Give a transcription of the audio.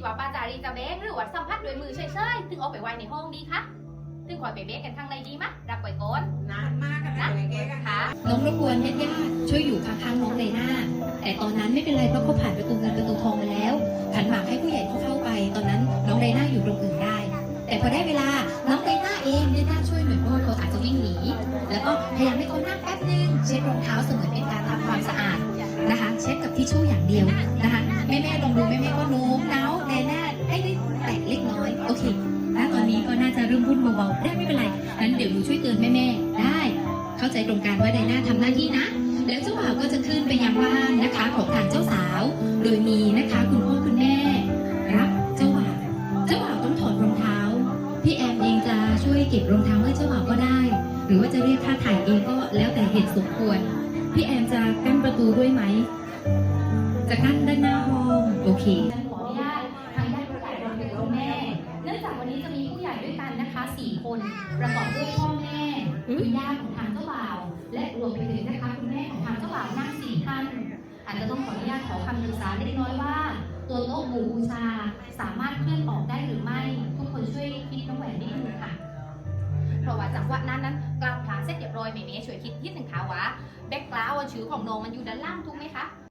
ดว่าป้าจารีจะเบกหรือว่าสัมผัสด้วยมือเฉยๆ ถึงเอาไปไว้ในห้องดีคะถึงคอยไปเบกกันข้างในดีมะรับไว้ก่อนนานมากกันนะแกกันค่ะน้องรบกวนญาติญาติๆช่วยอยู่ข้างๆน้องเลน่าแต่ตอนนั้นไม่เป็นไรเพราะเขาผ่านประตูเงินประตูทองมาแล้วขันหมากให้ผู้ใหญ่เขาเข้าไป ตอนนั้นน้องเลน่าอยู่ตรงอื่นได้ แต่พอได้เวลาน้องเลน่าเองเลน่าช่วยหน่อยเพราะว่าเขาอาจจะวิ่งหนีแล้วก็พยายามให้เขานั่งแป๊บนึงเช็ดรองเท้าเสมือนเป็นการทำความสะอาดนะคะ เช็ดกับทิชชู่อย่างเดียวนะคะแม่แม่ๆลองดูแม่แม่ๆก็โโอเคนะตอนนี้ก็น่าจะเริ่มพูดเบาๆได้ไม่เป็นไรงั้นเดี๋ยวหนูช่วยเตือนแม่ๆได้ เข้าใจตรงกันว่าไดน่าทำหน้าที่นะ แล้วเจ้าบ่าวก็จะขึ้นไปยังบ้านนะคะของทางเจ้าสาว โดยมีนะคะคุณพ่อคุณแม่รับเจ้าบ่าวเจ้าบ่าวต้องถอดรองเท้าพี่แอมเองจะช่วยเก็บรองเท้าให้เจ้าบ่าวก็ได้ หรือว่าจะเรียกค่าถ่ายเองก็แล้วแต่เหตุสมควรพี่แอมจะกั้นประตูด้วยไหมจะกั้นด้านหน้าห้องโอเค นนะคะสี่คนประกอบด้วยพ่อแม่คุณย่าของทางเจ้าบ่าว และรวมไปถึงนะคะคุณแม่ของทางเจ้าบ่าวนั่งสี่ท่านอาจจะต้องขออนุญาตขอคำปรึกษาเล็กน้อยว่า ตัวโต๊ะหมู่บูชาสามารถเคลื่อนออกได้หรือไม่ ทุกคนช่วยคิดน้องแหวนนิดนึงค่ะเพราะว่าจังหวะนั้นนั้นกลับผลาเสร็จเรียบร้อยเมเมช่วยคิดนิดหนึ่งค่ะว่าแบ็กกราวด์ชื่อของน้องมันอยู่ด้านล่างถูกไหมคะ